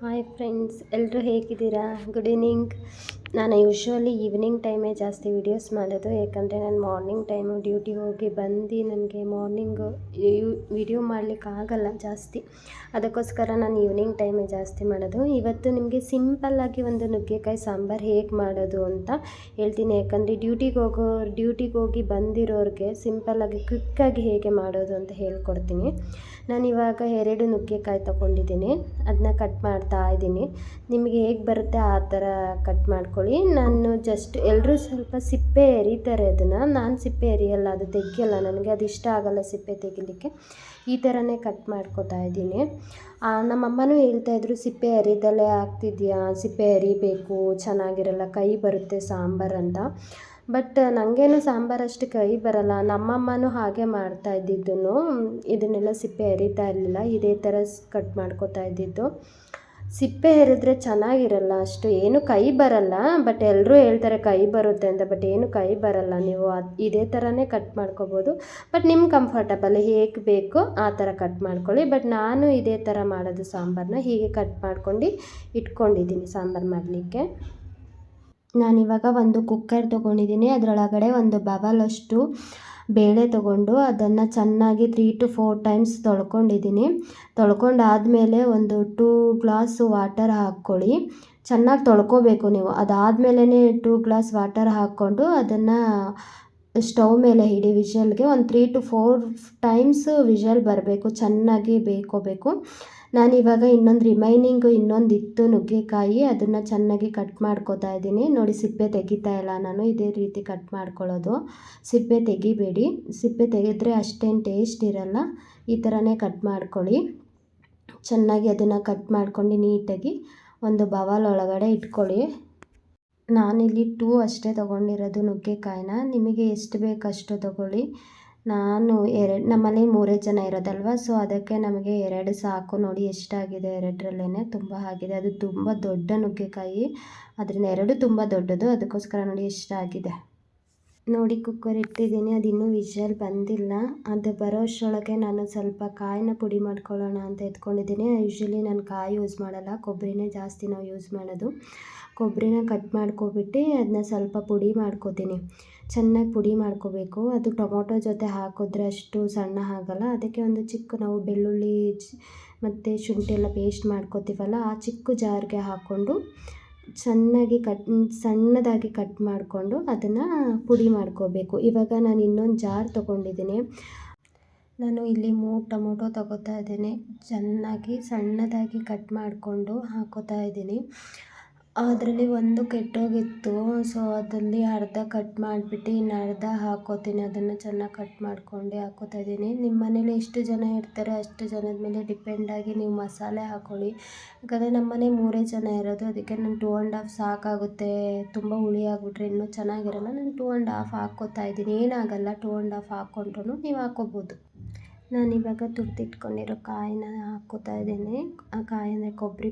Hi friends ಎಲ್ಲರೂ ಹೇಗಿದ್ದೀರಾ? Good evening ನಾನು ಯೂಶ್ವಲಿ ಈವ್ನಿಂಗ್ ಟೈಮೇ ಜಾಸ್ತಿ ವೀಡಿಯೋಸ್ ಮಾಡೋದು, ಯಾಕಂದರೆ ನಾನು ಮಾರ್ನಿಂಗ್ ಟೈಮು ಡ್ಯೂಟಿಗೆ ಹೋಗಿ ಬಂದು ನನಗೆ ಮಾರ್ನಿಂಗು ವಿಡಿಯೋ ಮಾಡಲಿಕ್ಕಾಗಲ್ಲ ಜಾಸ್ತಿ. ಅದಕ್ಕೋಸ್ಕರ ನಾನು ಈವ್ನಿಂಗ್ ಟೈಮೇ ಜಾಸ್ತಿ ಮಾಡೋದು. ಇವತ್ತು ನಿಮಗೆ ಸಿಂಪಲ್ಲಾಗಿ ಒಂದು ನುಗ್ಗೆಕಾಯಿ ಸಾಂಬಾರು ಹೇಗೆ ಮಾಡೋದು ಅಂತ ಹೇಳ್ತೀನಿ. ಯಾಕಂದರೆ ಡ್ಯೂಟಿಗೆ ಹೋಗೋ, ಡ್ಯೂಟಿಗೆ ಹೋಗಿ ಬಂದಿರೋರಿಗೆ ಸಿಂಪಲ್ಲಾಗಿ ಕ್ವಿಕ್ಕಾಗಿ ಹೇಗೆ ಮಾಡೋದು ಅಂತ ಹೇಳ್ಕೊಡ್ತೀನಿ. ಇವಾಗ ಎರಡು ನುಗ್ಗೆಕಾಯಿ ತೊಗೊಂಡಿದ್ದೀನಿ. ಅದನ್ನ ಕಟ್ ಮಾಡ್ತಾ ಇದ್ದೀನಿ. ನಿಮಗೆ ಹೇಗೆ ಬರುತ್ತೆ ಆ ಥರ ಕಟ್ ಮಾಡ್ಕೊಳ್ಳಿ. ನಾನು ಜಸ್ಟ್ ಎಲ್ಲರೂ ಸ್ವಲ್ಪ ಸಿಪ್ಪೆ ಎರಿತಾರೆ ಅದನ್ನು ನಾನು ಸಿಪ್ಪೆ ಎರಿಯಲ್ಲ, ಅದು ತೆಗಿಯಲ್ಲ, ನನಗೆ ಅದು ಇಷ್ಟ ಆಗಲ್ಲ ಸಿಪ್ಪೆ ತೆಗಿಲಿಕ್ಕೆ. ಈ ಥರನೇ ಕಟ್ ಮಾಡ್ಕೊತಾ ಇದ್ದೀನಿ. ನಮ್ಮಮ್ಮನೂ ಹೇಳ್ತಾಯಿದ್ರು ಸಿಪ್ಪೆ ಎರಿದಲ್ಲೇ ಆಗ್ತಿದೆಯಾ? ಸಿಪ್ಪೆ ಎರಿಬೇಕು, ಚೆನ್ನಾಗಿರಲ್ಲ, ಕೈ ಬರುತ್ತೆ ಸಾಂಬಾರು ಅಂತ. ಬಟ್ ನನಗೇನು ಸಾಂಬಾರು ಅಷ್ಟು ಕೈ ಬರಲ್ಲ. ನಮ್ಮಮ್ಮನೂ ಹಾಗೆ ಮಾಡ್ತಾ ಇದನ್ನೆಲ್ಲ ಸಿಪ್ಪೆ ಎರಿತಾ ಇರಲಿಲ್ಲ, ಇದೇ ಥರ ಕಟ್ ಮಾಡ್ಕೊತಾ ಇದ್ದಿದ್ದು. ಸಿಪ್ಪೆ ಎರಿದ್ರೆ ಚೆನ್ನಾಗಿರಲ್ಲ, ಅಷ್ಟು ಏನು ಕೈ ಬರಲ್ಲ ಬಟ್ ಎಲ್ಲರೂ ಹೇಳ್ತಾರೆ ಕೈ ಬರುತ್ತೆ ಅಂತ ಬಟ್ ಏನು ಕೈ ಬರಲ್ಲ. ನೀವು ಅದು ಇದೇ ಥರನೇ ಕಟ್ ಮಾಡ್ಕೋಬೋದು ಬಟ್ ನಿಮ್ಮ ಕಂಫರ್ಟಬಲ್ ಹೇಗೆ ಬೇಕೋ ಆ ಥರ ಕಟ್ ಮಾಡ್ಕೊಳ್ಳಿ. ಬಟ್ ನಾನು ಇದೇ ಥರ ಮಾಡೋದು ಸಾಂಬಾರನ್ನ ಹೀಗೆ ಕಟ್ ಮಾಡ್ಕೊಂಡು ಇಟ್ಕೊಂಡಿದ್ದೀನಿ ಸಾಂಬಾರು ಮಾಡಲಿಕ್ಕೆ. ನಾನಿವಾಗ ಒಂದು ಕುಕ್ಕರ್ ತೊಗೊಂಡಿದ್ದೀನಿ, ಅದರೊಳಗಡೆ ಒಂದು ಬವಲಷ್ಟು ಬೇಳೆ ತಗೊಂಡು ಅದನ್ನು ಚೆನ್ನಾಗಿ ತ್ರೀ ಟು ಫೋರ್ ಟೈಮ್ಸ್ ತೊಳ್ಕೊಂಡಿದ್ದೀನಿ. ತೊಳ್ಕೊಂಡಾದಮೇಲೆ ಒಂದು ಟೂ ಗ್ಲಾಸ್ ವಾಟರ್ ಹಾಕ್ಕೊಳ್ಳಿ. ಚೆನ್ನಾಗಿ ತೊಳ್ಕೊಬೇಕು ನೀವು. ಅದಾದಮೇಲೆ ಟೂ ಗ್ಲಾಸ್ ವಾಟರ್ ಹಾಕ್ಕೊಂಡು ಅದನ್ನು ಸ್ಟವ್ ಮೇಲೆ ಇಡಿ. ವಿಷಲ್ಗೆ ಒಂದು three to four times whistle ಬರಬೇಕು. ಚೆನ್ನಾಗಿ ಬೇಯ್ಕೋಬೇಕು ನಾನಿವಾಗ ಇನ್ನೊಂದು ರಿಮೈನಿಂಗು ಇನ್ನೊಂದು ಇತ್ತು ನುಗ್ಗೆಕಾಯಿ ಅದನ್ನು ಚೆನ್ನಾಗಿ ಕಟ್ ಮಾಡ್ಕೋತಾ ಇದ್ದೀನಿ. ನೋಡಿ, ಸಿಪ್ಪೆ ತೆಗಿತಾ ಇಲ್ಲ ನಾನು. ಇದೇ ರೀತಿ ಕಟ್ ಮಾಡ್ಕೊಳ್ಳೋದು. ಸಿಪ್ಪೆ ತೆಗಿಬೇಡಿ. ಸಿಪ್ಪೆ ತೆಗೆದ್ರೆ ಅಷ್ಟೇನು ಟೇಸ್ಟ್ ಇರಲ್ಲ. ಈ ಥರನೇ ಕಟ್ ಮಾಡ್ಕೊಳ್ಳಿ. ಚೆನ್ನಾಗಿ ಅದನ್ನು ಕಟ್ ಮಾಡ್ಕೊಂಡು ನೀಟಾಗಿ ಒಂದು ಬವಾಲ್ ಒಳಗಡೆ ಇಟ್ಕೊಳ್ಳಿ. ನಾನಿಲ್ಲಿ ಟೂ ಅಷ್ಟೇ ತೊಗೊಂಡಿರೋದು ನುಗ್ಗೆಕಾಯಿನ. ನಿಮಗೆ ಎಷ್ಟು ಬೇಕಷ್ಟು ತೊಗೊಳ್ಳಿ. ನಾನು ಎರಡು, ನಮ್ಮಲ್ಲಿ ಮೂರೇ ಜನ ಇರೋದಲ್ವ? ಸೊ ಅದಕ್ಕೆ ನಮಗೆ ಎರಡು ಸಾಕು ನೋಡಿ ಎಷ್ಟಾಗಿದೆ ಎರಡರಲ್ಲೇ ತುಂಬ ಆಗಿದೆ. ಅದು ತುಂಬ ದೊಡ್ಡ ನುಗ್ಗೆಕಾಯಿ. ಅದರಿಂದ ಎರಡು ತುಂಬ ದೊಡ್ಡದು. ಅದಕ್ಕೋಸ್ಕರ ನೋಡಿ ಎಷ್ಟಾಗಿದೆ. ನೋಡಿ ಕುಕ್ಕರ್ ಇಟ್ಟಿದ್ದೀನಿ, ಅದು ಇನ್ನೂ ವಿಷಲ್ ಬಂದಿಲ್ಲ. ಅದು ಬರೋ ಅಷ್ಟರೊಳಗೆ ನಾನು ಸ್ವಲ್ಪ ಕಾಯಿನ ಪುಡಿ ಮಾಡ್ಕೊಳ್ಳೋಣ ಅಂತ ಎತ್ಕೊಂಡಿದ್ದೀನಿ. ಯೂಶ್ವಲಿ ನಾನು ಕಾಯಿ ಯೂಸ್ ಮಾಡಲ್ಲ, ಕೊಬ್ಬರಿನೇ ಜಾಸ್ತಿ ನಾವು ಯೂಸ್ ಮಾಡೋದು. ಕೊಬ್ಬರಿನ ಕಟ್ ಮಾಡ್ಕೊಬಿಟ್ಟು ಅದನ್ನ ಸ್ವಲ್ಪ ಪುಡಿ ಮಾಡ್ಕೋತೀನಿ. ಚೆನ್ನಾಗಿ ಪುಡಿ ಮಾಡ್ಕೋಬೇಕು. ಅದು ಟೊಮೊಟೊ ಜೊತೆ ಹಾಕಿದ್ರೆ ಅಷ್ಟು ಸಣ್ಣ ಆಗಲ್ಲ. ಅದಕ್ಕೆ ಒಂದು ಚಿಕ್ಕ, ನಾವು ಬೆಳ್ಳುಳ್ಳಿ, ಮತ್ತು ಶುಂಠಿ ಎಲ್ಲ ಪೇಸ್ಟ್ ಮಾಡ್ಕೋತೀವಲ್ಲ, ಆ ಚಿಕ್ಕ ಜಾರ್ಗೆ ಹಾಕ್ಕೊಂಡು ಚೆನ್ನಾಗಿ ಕಟ್, ಸಣ್ಣದಾಗಿ ಕಟ್ ಮಾಡಿಕೊಂಡು ಅದನ್ನು ಪುಡಿ ಮಾಡ್ಕೋಬೇಕು. ಇವಾಗ ನಾನು ಇನ್ನೊಂದು ಜಾರ್ ತೊಗೊಂಡಿದ್ದೀನಿ. ನಾನು ಇಲ್ಲಿ ಮೂರು ಟೊಮೊಟೊ ತೊಗೋತಾ ಇದ್ದೀನಿ. ಚೆನ್ನಾಗಿ ಸಣ್ಣದಾಗಿ ಕಟ್ ಮಾಡಿಕೊಂಡು ಹಾಕೋತಾ ಇದ್ದೀನಿ. ಅದರಲ್ಲಿ ಒಂದು ಕೆಟ್ಟೋಗಿತ್ತು. ಸೊ ಅದರಲ್ಲಿ ಅರ್ಧ ಕಟ್ ಮಾಡಿಬಿಟ್ಟು ಇನ್ನು ಅರ್ಧ ಹಾಕ್ಕೋತೀನಿ ಅದನ್ನು ಚೆನ್ನಾಗಿ ಕಟ್ ಮಾಡ್ಕೊಂಡು ಹಾಕ್ಕೋತಾ ಇದ್ದೀನಿ. ನಿಮ್ಮ ಮನೇಲಿ ಎಷ್ಟು ಜನ ಇರ್ತಾರೆ ಅಷ್ಟು ಜನದ ಮೇಲೆ ಡಿಪೆಂಡಾಗಿ ನೀವು ಮಸಾಲೆ ಹಾಕ್ಕೊಳ್ಳಿ ಯಾಕಂದರೆ ನಮ್ಮ ಮನೆ ಮೂರೇ ಜನ ಇರೋದು. ಅದಕ್ಕೆ ನಾನು ಟೂ ಆ್ಯಂಡ್ ಹಾಫ್ ಸಾಕಾಗುತ್ತೆ. ತುಂಬ ಹುಳಿ ಆಗಿಬಿಟ್ರೆ ಇನ್ನೂ ಚೆನ್ನಾಗಿರಲ್ಲ. ನಾನು ಟೂ ಆ್ಯಂಡ್ ಹಾಫ್ ಹಾಕ್ಕೋತಾ ಇದ್ದೀನಿ. ಏನಾಗಲ್ಲ. ಟೂ ಆ್ಯಂಡ್ ಹಾಫ್ ಹಾಕ್ಕೊಂಡ್ರೂ ನೀವು ಹಾಕ್ಕೋಬೋದು ನಾನಿವಾಗ ತುರಿದಿಟ್ಕೊಂಡಿರೋ ಕಾಯಿನ ಹಾಕ್ಕೋತಾ ಇದ್ದೀನಿ. ಆ ಕಾಯಿ ಅಂದರೆ ಕೊಬ್ಬರಿ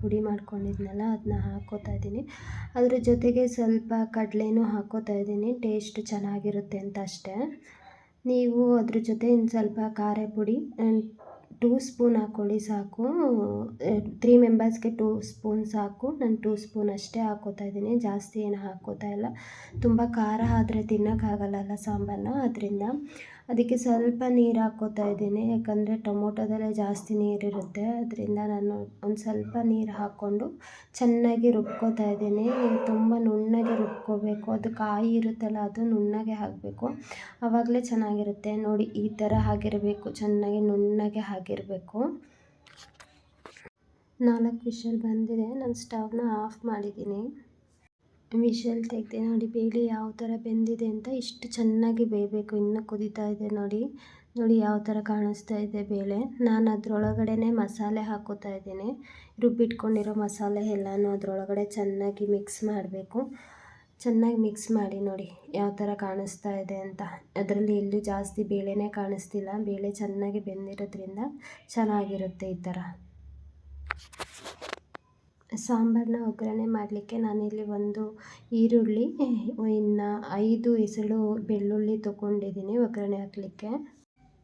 ಪುಡಿ ಮಾಡ್ಕೊಂಡಿದ್ನಲ್ಲ ಅದನ್ನ ಹಾಕ್ಕೋತಾ ಇದ್ದೀನಿ. ಅದ್ರ ಜೊತೆಗೆ ಸ್ವಲ್ಪ ಕಡಲೆನೂ ಹಾಕ್ಕೋತಾ ಇದ್ದೀನಿ. ಟೇಸ್ಟ್ ಚೆನ್ನಾಗಿರುತ್ತೆ ಅಂತ ಅಷ್ಟೇ. ನೀವು ಅದ್ರ ಜೊತೆ ಇನ್ನು ಸ್ವಲ್ಪ ಖಾರ ಪುಡಿ ಟೂ ಸ್ಪೂನ್ ಹಾಕ್ಕೊಳ್ಳಿ ಸಾಕು. ತ್ರೀ ಮೆಂಬರ್ಸ್ಗೆ ಟೂ ಸ್ಪೂನ್ ಸಾಕು. ನಾನು ಟೂ ಸ್ಪೂನ್ ಅಷ್ಟೇ ಹಾಕ್ಕೋತಾ ಇದ್ದೀನಿ. ಜಾಸ್ತಿ ಏನು ಹಾಕ್ಕೋತಾ ಇಲ್ಲ. ತುಂಬ ಖಾರ ಆದರೆ ತಿನ್ನೋಕ್ಕಾಗಲ್ಲಲ್ಲ ಸಾಂಬಾರನ್ನ ಅದರಿಂದ ಅದಕ್ಕೆ ಸ್ವಲ್ಪ ನೀರು ಹಾಕ್ಕೋತಾ ಇದ್ದೀನಿ. ಯಾಕಂದರೆ ಟೊಮೊಟೊದಲ್ಲೇ ಜಾಸ್ತಿ ನೀರಿರುತ್ತೆ. ಅದರಿಂದ ನಾನು ಒಂದು ಸ್ವಲ್ಪ ನೀರು ಹಾಕ್ಕೊಂಡು ಚೆನ್ನಾಗಿ ರುಬ್ಕೋತಾ ಇದ್ದೀನಿ. ತುಂಬ ನುಣ್ಣಗೆ ರುಬ್ಕೋಬೇಕು. ಅದು ಕಾಯಿ ಇರುತ್ತಲ್ಲ, ಅದು ನುಣ್ಣಗೆ ಆಗಬೇಕು ಆವಾಗಲೇ ಚೆನ್ನಾಗಿರುತ್ತೆ. ನೋಡಿ, ಈ ಥರ ಆಗಿರಬೇಕು ಚೆನ್ನಾಗಿ ನುಣ್ಣಗೆ ಆಗಿರಬೇಕು ನಾಲ್ಕು ವಿಷಲ್ ಬಂದಿದೆ. ನಾನು ಸ್ಟವ್ನ ಆಫ್ ಮಾಡಿದ್ದೀನಿ. ವಿಷಲ್ ತೆಗೆದೆ ನೋಡಿ ಬೇಳೆ ಯಾವ ಥರ ಬೆಂದಿದೆ ಅಂತ ಇಷ್ಟು ಚೆನ್ನಾಗಿ ಬೇಯಬೇಕು. ಇನ್ನೂ ಕುದೀತಾ ಇದೆ ನೋಡಿ. ನೋಡಿ ಯಾವ ಥರ ಕಾಣಿಸ್ತಾ ಇದೆ ಬೇಳೆ. ನಾನು ಅದರೊಳಗಡೆನೆ ಮಸಾಲೆ ಹಾಕೋತಾ ಇದ್ದೀನಿ. ರುಬ್ಬಿಟ್ಕೊಂಡಿರೋ ಮಸಾಲೆ ಎಲ್ಲನೂ ಅದರೊಳಗಡೆ ಚೆನ್ನಾಗಿ ಮಿಕ್ಸ್ ಮಾಡಬೇಕು. ಚೆನ್ನಾಗಿ ಮಿಕ್ಸ್ ಮಾಡಿ ನೋಡಿ ಯಾವ ಥರ ಕಾಣಿಸ್ತಾ ಇದೆ ಅಂತ. ಅದರಲ್ಲಿ ಎಲ್ಲೂ ಜಾಸ್ತಿ ಬೇಳೆನೇ ಕಾಣಿಸ್ತಿಲ್ಲ. ಬೇಳೆ ಚೆನ್ನಾಗಿ ಬೆಂದಿರೋದ್ರಿಂದ ಚೆನ್ನಾಗಿರುತ್ತೆ ಈ ಥರ ಸಾಂಬಾರನ್ನ ಒಗ್ಗರಣೆ ಮಾಡಲಿಕ್ಕೆ ನಾನಿಲ್ಲಿ ಒಂದು ಈರುಳ್ಳಿ, ಇನ್ನು ಐದು ಎಸಳು ಬೆಳ್ಳುಳ್ಳಿ ತೊಗೊಂಡಿದ್ದೀನಿ ಒಗ್ಗರಣೆ ಹಾಕಲಿಕ್ಕೆ.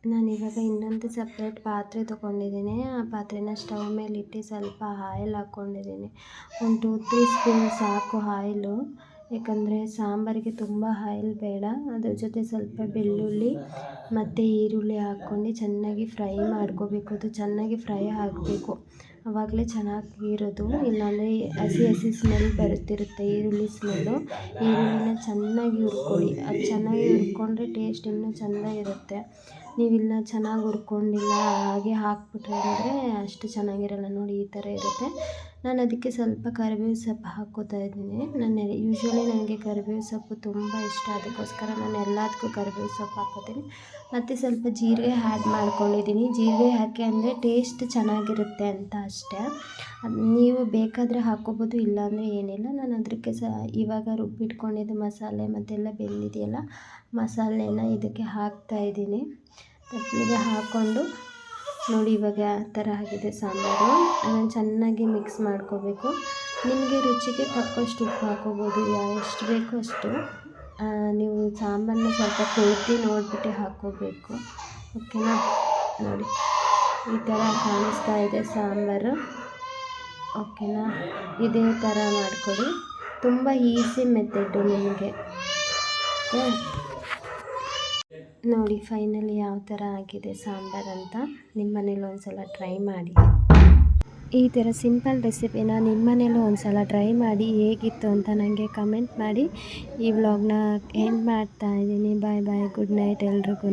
ನಾನಿವಾಗ ಇನ್ನೊಂದು ಸಪ್ರೇಟ್ ಪಾತ್ರೆ ತೊಗೊಂಡಿದ್ದೀನಿ. ಆ ಪಾತ್ರೆನ ಸ್ಟವ್ ಮೇಲೆ ಇಟ್ಟು ಸ್ವಲ್ಪ ಆಯಿಲ್ ಹಾಕ್ಕೊಂಡಿದ್ದೀನಿ ಒಂದು ಟೂ ತ್ರೀ ಸ್ಪೂನ್ ಸಾಕು ಆಯಿಲು. ಯಾಕಂದರೆ ಸಾಂಬಾರಿಗೆ ತುಂಬ ಆಯಿಲ್ ಬೇಡ. ಅದ್ರ ಜೊತೆ ಸ್ವಲ್ಪ ಬೆಳ್ಳುಳ್ಳಿ ಮತ್ತು ಈರುಳ್ಳಿ ಹಾಕ್ಕೊಂಡು ಚೆನ್ನಾಗಿ ಫ್ರೈ ಮಾಡ್ಕೋಬೇಕು. ಅದು ಚೆನ್ನಾಗಿ ಫ್ರೈ ಆಗಬೇಕು. ಆವಾಗಲೇ ಚೆನ್ನಾಗಿರೋದು. ಇಲ್ಲಾಂದರೆ ಹಸಿ ಹಸಿ ಸ್ಮೆಲ್ ಬರುತ್ತಿರುತ್ತೆ ಈರುಳ್ಳಿ ಸ್ಮೆಲ್ಲು ಈರುಳ್ಳಿನ ಚೆನ್ನಾಗಿ ಹುರ್ಕೊಳ್ಳಿ. ಅದು ಚೆನ್ನಾಗಿ ಹುರ್ಕೊಂಡ್ರೆ ಟೇಸ್ಟ್ ಇನ್ನೂ ಇರುತ್ತೆ ನೀವಿಲ್ಲ ಚೆನ್ನಾಗಿ ಹುರ್ಕೊಂಡಿಲ್ಲ, ಹಾಗೆ ಹಾಕ್ಬಿಟ್ರೆ ಅಂದರೆ ಅಷ್ಟು ಚೆನ್ನಾಗಿರಲ್ಲ. ನೋಡಿ, ಈ ಥರ ಇರುತ್ತೆ. ನಾನು ಅದಕ್ಕೆ ಸ್ವಲ್ಪ ಕರಿಬೇವು ಸೊಪ್ಪು ಹಾಕ್ಕೋತಾ ಇದ್ದೀನಿ. ನಾನು ಯೂಶ್ವಲಿ ನನಗೆ ಕರಿಬೇವು ಸೊಪ್ಪು ತುಂಬ ಇಷ್ಟ. ಅದಕ್ಕೋಸ್ಕರ ನಾನು ಎಲ್ಲದಕ್ಕೂ ಕರಿಬೇವು ಸೊಪ್ಪು ಹಾಕ್ಕೋತೀನಿ. ಮತ್ತು ಸ್ವಲ್ಪ ಜೀರಿಗೆ ಆ್ಯಡ್ ಮಾಡ್ಕೊಂಡಿದ್ದೀನಿ. ಜೀರಿಗೆ ಹಾಕಿ ಅಂದರೆ ಟೇಸ್ಟ್ ಚೆನ್ನಾಗಿರುತ್ತೆ ಅಂತ ಅಷ್ಟೇ. ನೀವು ಬೇಕಾದರೆ ಹಾಕ್ಕೋಬೋದು, ಇಲ್ಲಾಂದರೆ ಏನಿಲ್ಲ. ನಾನು ಅದಕ್ಕೆ ಸ ಇವಾಗ ರುಬ್ಬಿಟ್ಕೊಂಡಿದ್ದು ಮಸಾಲೆ ಮತ್ತೆಲ್ಲ ಬೆಂದಿದೆಯಲ್ಲ, ಮಸಾಲೆನ ಇದಕ್ಕೆ ಹಾಕ್ತಾಯಿದ್ದೀನಿ ತಪ್ಪಲಿಗೆ ಹಾಕ್ಕೊಂಡು ನೋಡಿ ಇವಾಗ ಆ ಥರ ಆಗಿದೆ ಸಾಂಬಾರು. ಅದನ್ನು ಚೆನ್ನಾಗಿ ಮಿಕ್ಸ್ ಮಾಡ್ಕೋಬೇಕು. ನಿಮಗೆ ರುಚಿಗೆ ತಕ್ಕಷ್ಟು ಉಪ್ಪು ಹಾಕೋಬೋದು. ಎಷ್ಟು ಬೇಕೋ ಅಷ್ಟು. ನೀವು ಸಾಂಬಾರನ್ನ ಸ್ವಲ್ಪ ಕೊಳ್ತಿ ನೋಡಿಬಿಟ್ಟು ಹಾಕ್ಕೋಬೇಕು ಓಕೆನಾ? ನೋಡಿ. ಈ ಥರ ಕಾಣಿಸ್ತಾ ಇದೆ ಸಾಂಬಾರು. ಓಕೆನಾ? ಇದೇ ಥರ ಮಾಡಿಕೊಡಿ. ತುಂಬ ಈಸಿ ಮೆಥಡು ನಿಮಗೆ. ಓಕೆ ನೋಡಿ ಫೈನಲಿ ಯಾವ ಥರ ಆಗಿದೆ ಸಾಂಬಾರು ಅಂತ ನಿಮ್ಮ ಮನೇಲಿ ಒಂದು ಸಲ ಟ್ರೈ ಮಾಡಿ. ಈ ಥರ ಸಿಂಪಲ್ ರೆಸಿಪಿನ ನಿಮ್ಮ ಮನೇಲೂ ಒಂದು ಸಲ ಟ್ರೈ ಮಾಡಿ, ಹೇಗಿತ್ತು ಅಂತ ನನಗೆ ಕಮೆಂಟ್ ಮಾಡಿ. ಈ ವ್ಲಾಗ್ನ ಎಂಡ್ ಮಾಡ್ತಾ ಇದ್ದೀನಿ. ಬಾಯ್ ಬಾಯ್ ಗುಡ್ ನೈಟ್ ಎಲ್ರಿಗೂ